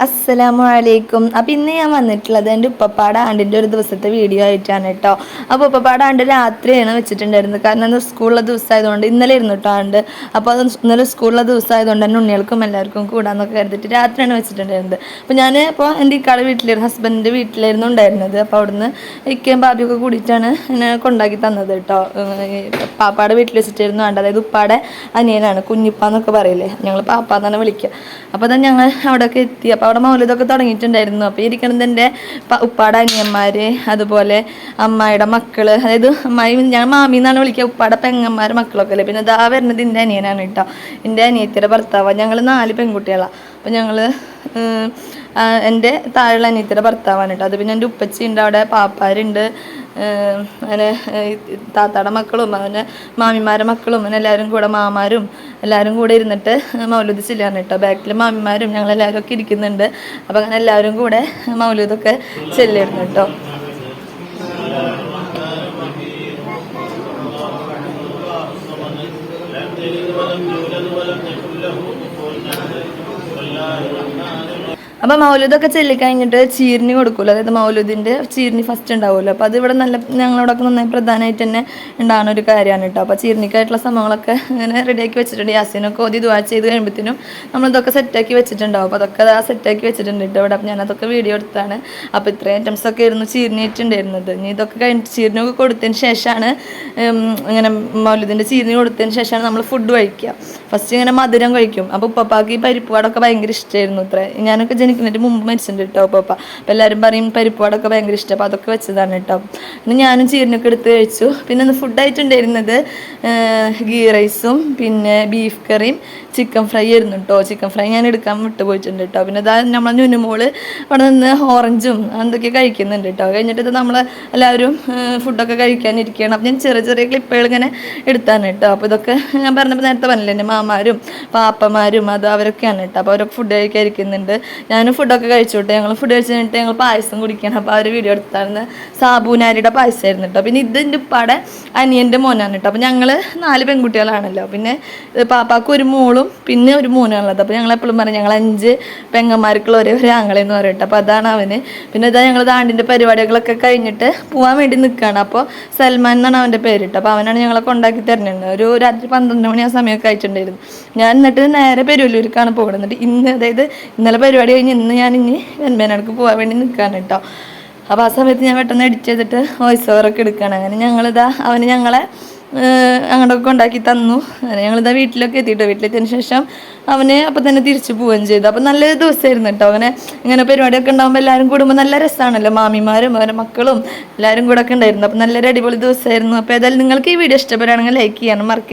assim അസ്സലാമു അലൈക്കും. അപ്പോൾ ഇന്ന് ഞാൻ വന്നിട്ടുള്ളത് എന്റെ ഉപ്പപ്പാട ആണ്ടിന്റെ ഒരു ദിവസത്തെ വീഡിയോ ആയിട്ടാണ് കേട്ടോ. അപ്പോൾ ഉപ്പപ്പാട ആണ്ട് രാത്രിയാണ് വെച്ചിട്ടുണ്ടായിരുന്നത്. കാരണം അത് സ്കൂളിലെ ദിവസമായതുകൊണ്ട് ഇന്നലെ ഇരുന്നു കേട്ടോ ആണ്ട്. അപ്പോൾ അത് ഇന്നലെ സ്കൂളിലെ ദിവസമായതുകൊണ്ട് തന്നെ ഉണ്ണികൾക്കും എല്ലാവർക്കും കൂടാന്നൊക്കെ കരുതിയിട്ട് രാത്രിയാണ് വെച്ചിട്ടുണ്ടായിരുന്നത്. അപ്പോൾ ഞാൻ ഇപ്പോൾ എന്റെ ഇക്കാട് വീട്ടിലായിരുന്നു ഹസ്ബൻഡിന്റെ വീട്ടിലായിരുന്നു ഉണ്ടായിരുന്നത്. അപ്പോൾ അവിടുന്ന് ഇക്കയും ബാബിയൊക്കെ കൂടിയിട്ടാണ് എന്നെ കൊണ്ടാക്കി തന്നത് കേട്ടോ. പാപ്പാടെ വീട്ടിൽ വെച്ചിട്ടായിരുന്നു ആണ്ട്. അതായത് ഉപ്പാടെ അനിയനാണ് കുഞ്ഞിപ്പ എന്നൊക്കെ പറയില്ലേ? ഞങ്ങൾ പാപ്പ എന്നാണ് വിളിക്കുക അപ്പോൾ തന്നെ ഞങ്ങൾ അവിടെയൊക്കെ എത്തി. അപ്പോൾ അവിടെ മൗലിതൊക്കെ തുടങ്ങിയിട്ടുണ്ടായിരുന്നു. അപ്പോൾ ഇരിക്കണത് എന്റെ ഉപ്പാട അനിയന്മാർ അതുപോലെ അമ്മായിയുടെ മക്കൾ അതായത് അമ്മായി ഞാൻ മാമി എന്നാണ് വിളിക്കുക. ഉപ്പാടെ പെങ്ങന്മാർ മക്കളൊക്കെ അല്ലേ? പിന്നെ ഇതാ വരുന്നത് എന്റെ അനിയനാണ് കേട്ടോ. എന്റെ അനിയത്തിയുടെ ഭർത്താവ്. ഞങ്ങൾ നാല് പെൺകുട്ടികളാണ് അപ്പോൾ ഞങ്ങൾ എന്റെ താഴെയുള്ള അനിയത്തിയുടെ ഭർത്താവാണ് കേട്ടോ. അത് പിന്നെ എന്റെ ഉപ്പച്ചിയുണ്ട്. അവിടെ പാപ്പാരുണ്ട്. അങ്ങനെ താത്താടെ മക്കളും അങ്ങനെ മാമിമാരെ മക്കളും അങ്ങനെ എല്ലാവരും കൂടെ മാമാരും എല്ലാവരും കൂടെ ഇരുന്നിട്ട് മൗലൂദ് ചെല്ലാണ് കേട്ടോ. ബാക്കിൽ മാമിമാരും ഞങ്ങളെല്ലാവരും ഒക്കെ ഇരിക്കുന്നുണ്ട്. അപ്പോൾ അങ്ങനെ എല്ലാവരും കൂടെ മൗലൂദൊക്കെ ചെല്ലായിരുന്നു കേട്ടോ അപ്പോൾ മൗലൂദൊക്കെ ചൊല്ലിക്കഴിഞ്ഞിട്ട് ചീരിഞ്ഞ് കൊടുക്കുമല്ലോ അതായത് മൗലൂദിന്റെ ചീരിഞ്ഞ് ഫസ്റ്റ് ഉണ്ടാവുമല്ലോ. അപ്പോൾ അത് ഇവിടെ നല്ല ഞങ്ങളോടൊക്കെ നന്നായി പ്രധാനമായിട്ട് തന്നെ ഉണ്ടാകുന്ന ഒരു കാര്യമാണ് കേട്ടോ. അപ്പോൾ ചീരിനിക്കായിട്ടുള്ള സംഭവങ്ങളൊക്കെ ഇങ്ങനെ റെഡിയാക്കി വെച്ചിട്ടുണ്ട്. യാസീനൊക്കെ ഓതി ദുവാ ചെയ്ത് കഴിയുമ്പോഴത്തേനും നമ്മളിതൊക്കെ സെറ്റാക്കി വെച്ചിട്ടുണ്ടാവും. അപ്പോൾ അതൊക്കെ ആ സെറ്റാക്കി വെച്ചിട്ടുണ്ട് കേട്ടോ. ഇവിടെ അപ്പൊ ഞാനതൊക്കെ വീഡിയോ എടുത്താണ്. അപ്പോൾ ഇത്രയും ഐറ്റംസ് ഒക്കെ ആയിരുന്നു ചീരിഞ്ഞിട്ടുണ്ടായിരുന്നത് ഇനി ഇതൊക്കെ കഴിഞ്ഞിട്ട് ചീരിനൊക്കെ കൊടുത്തതിന് ശേഷമാണ് ഇങ്ങനെ മൗലൂദിന്റെ ചീരിഞ്ഞ് കൊടുത്തതിന് ശേഷമാണ് നമ്മൾ ഫുഡ് കഴിക്കുക. ഫസ്റ്റ് ഇങ്ങനെ മധുരം കഴിക്കും. അപ്പോൾ ഉപ്പപ്പാക്ക് ഈ പരിപ്പ് വടമൊക്കെ ഭയങ്കര ഇഷ്ടമായിരുന്നു ഇത്ര. ഞാനൊക്കെ ജനിക്കുന്നതിന് മുമ്പ് മരിച്ചിട്ടുണ്ട് കേട്ടോ പപ്പ അപ്പം എല്ലാവരും പറയും പരിപ്പ് വടൊക്കെ ഭയങ്കര ഇഷ്ടം അപ്പോൾ അതൊക്കെ വെച്ചതാണ് കേട്ടോ പിന്നെ ഞാനും ചീരനൊക്കെ എടുത്ത് കഴിച്ചു. പിന്നെ ഫുഡ് ഫുഡായിട്ടുണ്ടായിരുന്നത് ഗീ റൈസും പിന്നെ ബീഫ് കറിയും ചിക്കൻ ഫ്രൈ ആയിരുന്നു കേട്ടോ ചിക്കൻ ഫ്രൈ ഞാൻ എടുക്കാൻ വിട്ടുപോയിട്ടുണ്ട് കേട്ടോ പിന്നെ ഇതാ നമ്മളെ നുനുമോൾ അവിടെ നിന്ന് ഓറഞ്ചും എന്തൊക്കെ കഴിക്കുന്നുണ്ട് കേട്ടോ കഴിഞ്ഞിട്ട് ഇത് നമ്മൾ എല്ലാവരും ഫുഡൊക്കെ കഴിക്കാനിരിക്കുകയാണ്. അപ്പം ഞാൻ ചെറിയ ചെറിയ ക്ലിപ്പുകൾ ഇങ്ങനെ എടുത്താണ് കേട്ടോ അപ്പോൾ ഇതൊക്കെ ഞാൻ പറഞ്ഞപ്പോൾ നേരത്തെ പറഞ്ഞില്ലേ എന്റെ മാമാരും പാപ്പമാരും അത് അവരൊക്കെയാണ് കേട്ടോ അപ്പോൾ അവരൊക്കെ ഫുഡ് കഴിക്കാൻ ഇരിക്കുന്നുണ്ട് ഞാനും ഫുഡൊക്കെ കഴിച്ചോട്ടെ. ഞങ്ങൾ ഫുഡ് കഴിച്ച് കഴിഞ്ഞിട്ട് ഞങ്ങൾ പായസം കുടിക്കണം. അപ്പോൾ അവർ വീഡിയോ എടുത്തായിരുന്നു സാബൂനാരിയുടെ പായസമായിരുന്നു കേട്ടോ. പിന്നെ ഇതിന്റെ ഉപ്പാടെ അനിയന്റെ മോനാണ് കേട്ടോ. അപ്പോൾ ഞങ്ങൾ നാല് പെൺകുട്ടികളാണല്ലോ. പിന്നെ പാപ്പാക്ക് ഒരു മോളും പിന്നെ ഒരു മോനാണുള്ളത് അപ്പോൾ ഞങ്ങൾ എപ്പോഴും പറയും ഞങ്ങൾ അഞ്ച് പെങ്ങന്മാർക്കുള്ള ഒരേ ഒരു ആങ്ങളെന്ന് പറയട്ടെ അപ്പോൾ അതാണ് അവന്. പിന്നെ ഇതാ ഞങ്ങൾ ദാണ്ടിന്റെ പരിപാടികളൊക്കെ കഴിഞ്ഞിട്ട് പോകാൻ വേണ്ടി നിൽക്കുകയാണ് അപ്പോൾ സൽമാൻ എന്നാണ് അവന്റെ പേര് കേട്ടോ. അപ്പോൾ അവനാണ് ഞങ്ങളെ കൊണ്ടാക്കി തരുന്നത്. ഒരു രാത്രി പന്ത്രണ്ട് മണി ആ സമയമൊക്കെ അയച്ചിട്ടുണ്ടായിരുന്നു ഞാൻ എന്നിട്ട് നേരെ പെരുവല്ലൂർക്കാണ് പോകുന്നത് എന്നിട്ട് ഇന്ന് അതായത് ഇന്നലെ പരിപാടി കഴിഞ്ഞ് ഇന്ന് ഞാൻ ഇനി വെൺമേനടക്ക് പോകാൻ വേണ്ടി നിൽക്കുകയാണ് കേട്ടോ. അപ്പോൾ ആ സമയത്ത് ഞാൻ പെട്ടെന്ന് എഡിറ്റ് ചെയ്തിട്ട് വോയിസ് ഓവറൊക്കെ എടുക്കുകയാണ്. അങ്ങനെ ഞങ്ങളിതാ അവന് ഞങ്ങളെ അങ്ങോട്ടൊക്കെ ഉണ്ടാക്കി തന്നു. അങ്ങനെ ഞങ്ങളിതാ വീട്ടിലൊക്കെ എത്തിയിട്ട്. വീട്ടിലെത്തിയതിന് ശേഷം അവനെ അപ്പം തന്നെ തിരിച്ചു പോവുകയും ചെയ്തു. അപ്പം നല്ലൊരു ദിവസമായിരുന്നു കേട്ടോ അങ്ങനെ ഇങ്ങനെ പരിപാടിയൊക്കെ ഉണ്ടാകുമ്പോൾ എല്ലാവരും കൂടുമ്പോൾ നല്ല രസമാണല്ലോ മാമിമാരും അവരുടെ മക്കളും എല്ലാവരും കൂടെ ഒക്കെ ഉണ്ടായിരുന്നു. അപ്പം നല്ലൊരു അടിപൊളി ദിവസമായിരുന്നു. അപ്പോൾ ഏതായാലും നിങ്ങൾക്ക് ഈ വീഡിയോ ഇഷ്ടപ്പെടുകയാണെങ്കിൽ ലൈക്ക് ചെയ്യാനും മറക്കുക